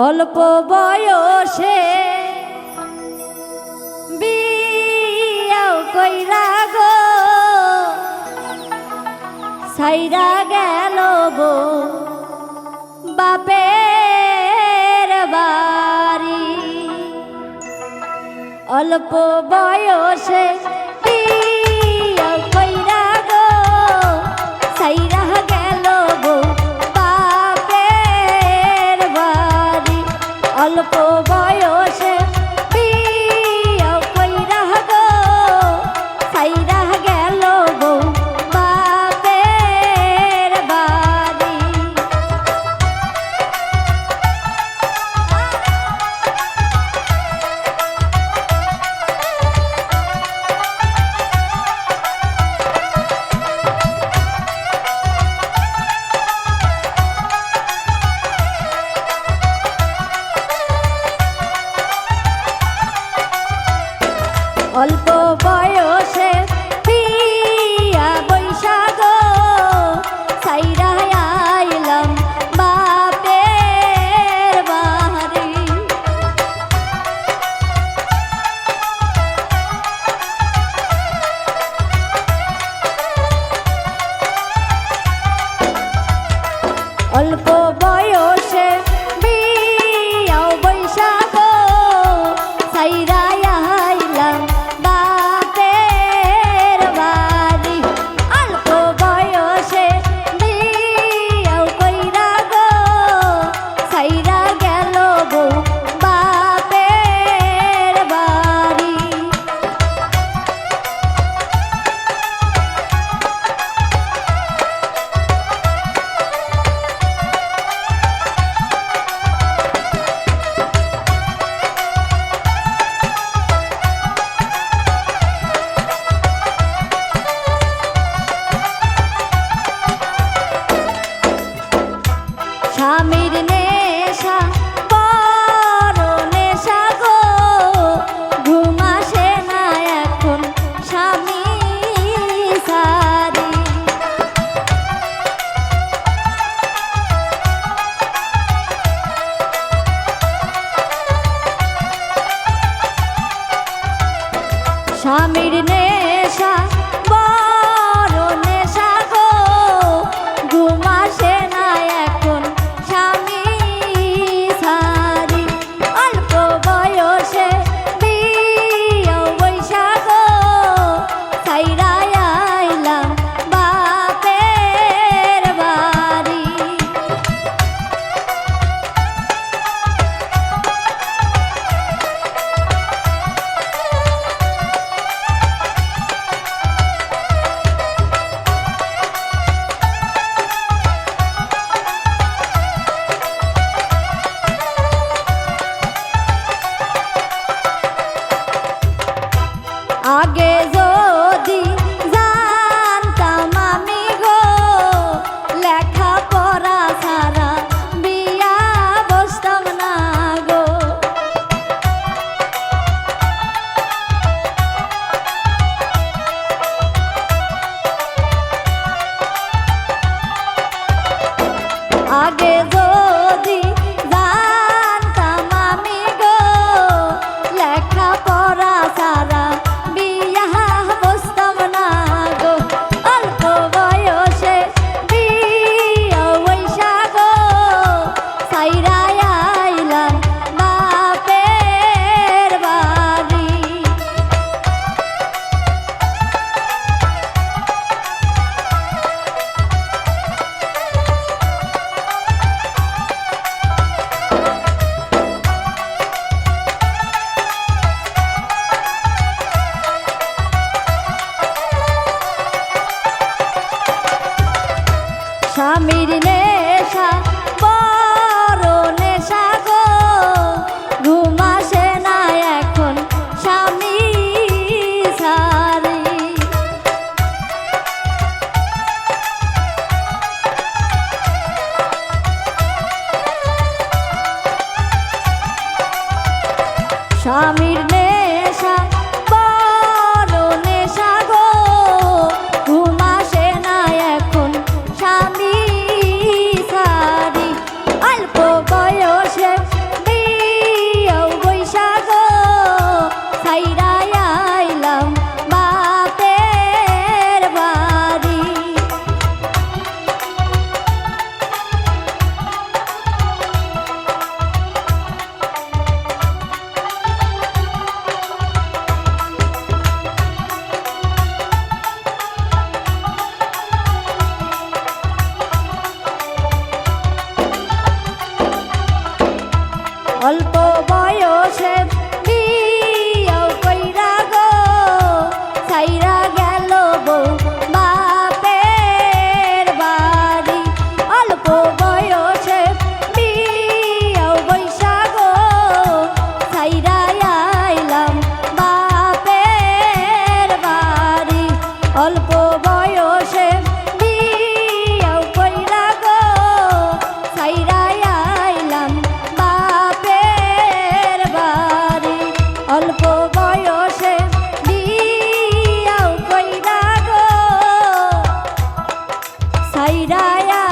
অল্প বয়সে বিয়াও কইরা গো সাইরা গেল গো বাপে অল্প বয়সে অল্প বয়সে পিয়া বৈশাখ সাইরা আইলাম বাপের বাড়ি অল্প বয়স made it. লাগে স্বামীর নেশা বড় নেশা গো। ঘুম না এখন স্বামী সারি। স্বামীর সাইরায়া